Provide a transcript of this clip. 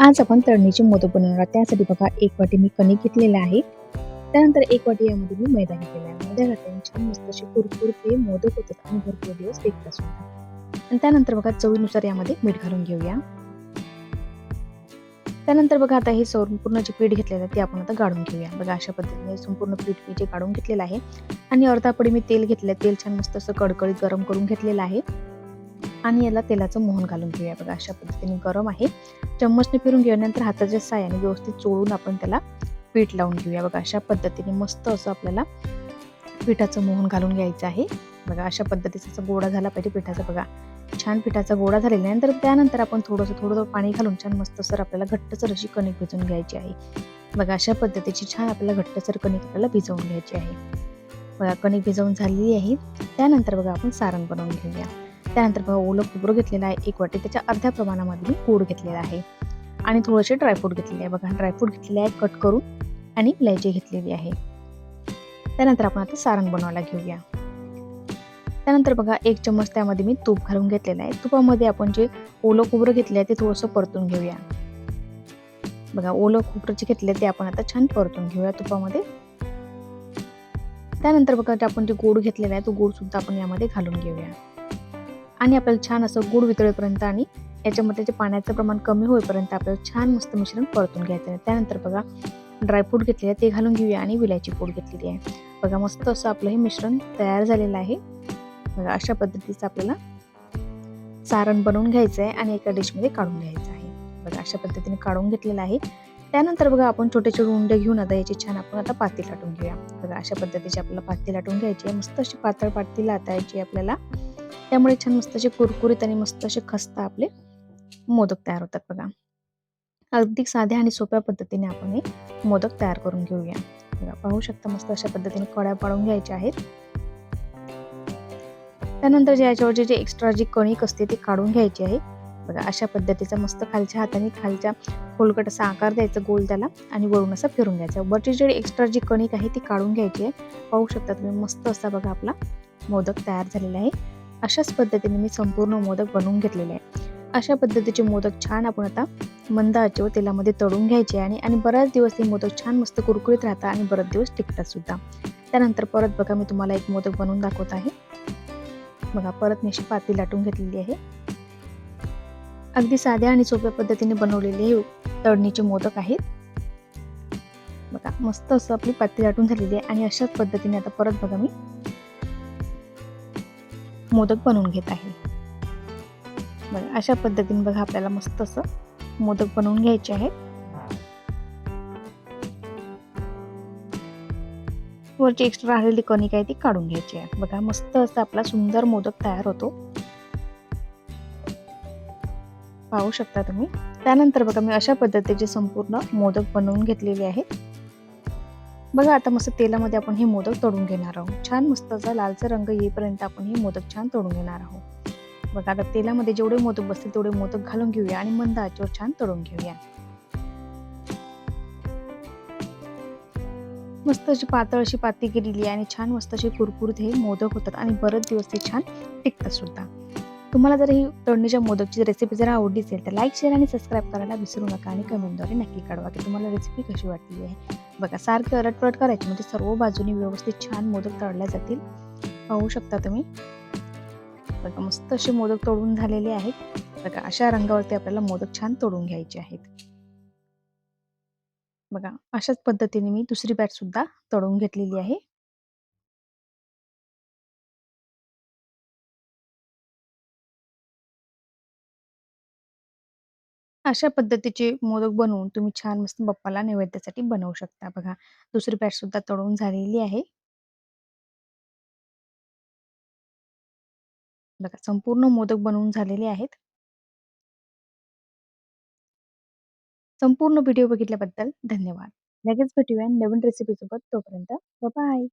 आज आपण तळणीचे मोदक बनवणार आहोत. त्यासाठी बघा एक वाटी मी कणिक घेतलेला आहे. त्यानंतर एक वाटी यामध्ये मी मैदा घेतलेला आहे. मैदा घातल्याने छान मस्त असे कुरकुरते मोदक होतात आणि भरपूर दिवस टिकतात सुद्धा. आणि त्यानंतर बघा चवीनुसार यामध्ये मीठ घालून घेऊया. त्यानंतर बघा आता हे संपूर्ण जे पीठ घेतलेलं आहे ते आपण आता गाळून घेऊया. बघा अशा पद्धतीने संपूर्ण पीठ मी जे काढून घेतलेलं आहे. आणि अर्धा पडी मी तेल घेतलं तेल छान मस्त असं कडकडीत गरम करून घेतलेलं आहे. आणि याला तेलाचं मोहन घालून घेऊया. बघा अशा पद्धतीने गरम आहे. चम्मचने फिरून घेऊयानंतर हाताच्या साह्याने व्यवस्थित चोळून आपण त्याला पीठ लावून घेऊया. बघा अशा पद्धतीने मस्त असं आपल्याला पिठाचं मोहन घालून घ्यायचं आहे. बघा अशा पद्धतीचा असा गोडा झाला पाहिजे पिठाचा. बघा छान पिठाचा गोडा झालेला आहे. नंतर त्यानंतर आपण थोडंसं थोडं पाणी घालून छान मस्त सर आपल्याला घट्टसर अशी कणिक भिजवून घ्यायची आहे. बघा अशा पद्धतीची छान आपल्याला घट्टसर कणिक आपल्याला भिजवून घ्यायची आहे. बघा कणिक भिजवून झालेली आहे. त्यानंतर बघा आपण सारण बनवून घेऊया. त्यानंतर बघा ओलं खोबरं घेतलेलं आहे एक वाटी. त्याच्या अर्ध्या प्रमाणामध्ये मी गूळ घेतलेला आहे. आणि थोडेसे ड्रायफ्रूट घेतलेले आहे. बघा ड्रायफ्रूट घेतलेले आहे कट करून आणि इलायची घेतलेली आहे. त्यानंतर आपण आता सारण बनवायला घेऊया. त्यानंतर बघा एक चम्मच त्यामध्ये मी तूप घालून घेतलेलं आहे. तुपामध्ये आपण जे ओलं खोबरं घेतलं आहे ते थोडंसं परतून घेऊया. बघा ओलं खोबरं जे घेतलं ते आपण आता छान परतून घेऊया तुपामध्ये. त्यानंतर बघा आपण जे गोड घेतलेला आहे तो गोड सुद्धा आपण यामध्ये घालून घेऊया. आणि आपल्याला छान असं गुड वितळेपर्यंत आणि याच्यामध्ये जे पाण्याचं प्रमाण कमी होईपर्यंत आपल्याला छान मस्त मिश्रण परतून घ्यायचं आहे. त्यानंतर बघा ड्रायफ्रूट घेतलेले आहे ते घालून घेऊया आणि विलायची पूड घेतलेली आहे. बघा मस्त असं आपलं हे मिश्रण तयार झालेलं आहे. बघा अशा पद्धतीचं आपल्याला सारण बनवून घ्यायचं आहे आणि एका डिशमध्ये काढून घ्यायचं आहे. बघा अशा पद्धतीने काढून घेतलेलं आहे. त्यानंतर बघा आपण छोटे छोटे उंडे घेऊन आता याची छान आपण आता पाती लाटून घेऊया. बघा अशा पद्धतीची आपल्याला पाती लाटून घ्यायची आहे. मस्त अशी पातळ पाती लाटायची आपल्याला. त्यामुळे छान मस्त असे कुरकुरीत आणि मस्त असे खस्ता आपले मोदक तयार होतात बघा. अगदी साध्या आणि सोप्या पद्धतीने आपण हे मोदक तयार करून घेऊया. बघा पाहू शकता मस्त अशा पद्धतीने कड्या पाडून घ्यायच्या आहेत. त्यानंतर जे याच्यावर जे एक्स्ट्रा जी कणिक असते ती काढून घ्यायची आहे. बघा अशा पद्धतीचा मस्त खालच्या हाताने खालच्या खोलकट असा आकार द्यायचा गोल त्याला आणि वरून असा फिरून घ्यायचा. वरची जी एक्स्ट्रा जी कणिक आहे ती काढून घ्यायची आहे. पाहू शकता तुम्ही मस्त असा बघा आपला मोदक तयार झालेला आहे. अशाच पद्धतीने मी संपूर्ण मोदक बनवून घेतलेले आहे अशा पद्धतीचे मोदक छान आपण आता मंद आचेवर तेलामध्ये तळून घ्यायचे आणि आणि बऱ्याच दिवस ते मोदक छान मस्त कुरकुरीत राहतात आणि बरेच दिवस टिकतात सुद्धा. त्यानंतर परत बघा मी तुम्हाला एक मोदक बनवून दाखवत आहे. बघा परत मी अशी पाती लाटून घेतलेली आहे. अगदी साध्या आणि सोप्या पद्धतीने बनवलेले हे तळणीचे मोदक आहेत. बघा मस्त असं आपली पाती लाटून झालेली आहे आणि अशाच पद्धतीने आता परत बघा मी मोदक बनवून घेत आहे. बघा अशा पद्धतीने बघा आपल्याला मस्त असं मोदक बनवून घ्यायचे आहेत. वरची एक्स्ट्रा राहिलेली कणिक आहे ती काढून घ्यायची आहे. बघा मस्त असं आपला सुंदर मोदक तयार होतो. पाहू शकता तुम्ही. त्यानंतर बघा मी अशा पद्धतीचे संपूर्ण मोदक बनवून घेतलेले आहेत. बघा आता मस्त तेलामध्ये आपण हे मोदक तळून घेणार आहोत. छान मस्त असा लालचा रंग येईपर्यंत आपण हे मोदक छान तळून घेणार आहोत. बघा आता तेलामध्ये जेवढे मोदक बसतील तेवढे मोदक घालून घेऊया आणि मंद आचेवर छान तळून घेऊया. मस्त अशी पातळ अशी पाती केलेली आहे आणि छान मस्त असे कुरकुरीत हे मोदक होतात आणि बरेच दिवस ते छान टिकतात सुद्धा. तुम्हाला जर ही तळणीच्या मोदकची रेसिपी जर आवडली असेल तर लाईक शेअर आणि सबस्क्राईब करायला विसरू नका आणि कमेंटद्वारे नक्की कळवा की तुम्हाला रेसिपी कशी वाटली आहे. बघा सारखी अलटपलट करायची म्हणजे सर्व बाजूनी व्यवस्थित छान मोदक तळल्या जातील. पाहू शकता तुम्ही. बघा मस्त असे मोदक तोडून झालेले आहेत. बघा अशा रंगावरती आपल्याला मोदक छान तोडून घ्यायचे आहेत. बघा अशाच पद्धतीने मी दुसरी बॅट सुद्धा तळून घेतलेली आहे. अशा पद्धतीचे मोदक बनवून तुम्ही छान मस्त बाप्पाला नैवेद्यासाठी बनवू शकता. बघा दुसरी पॅट सुद्धा तळून झालेली आहे. बघा संपूर्ण मोदक बनवून झालेले आहेत. संपूर्ण व्हिडिओ बघितल्याबद्दल धन्यवाद. लगेच भेटूया नवीन रेसिपी सोबत. तोपर्यंत बाय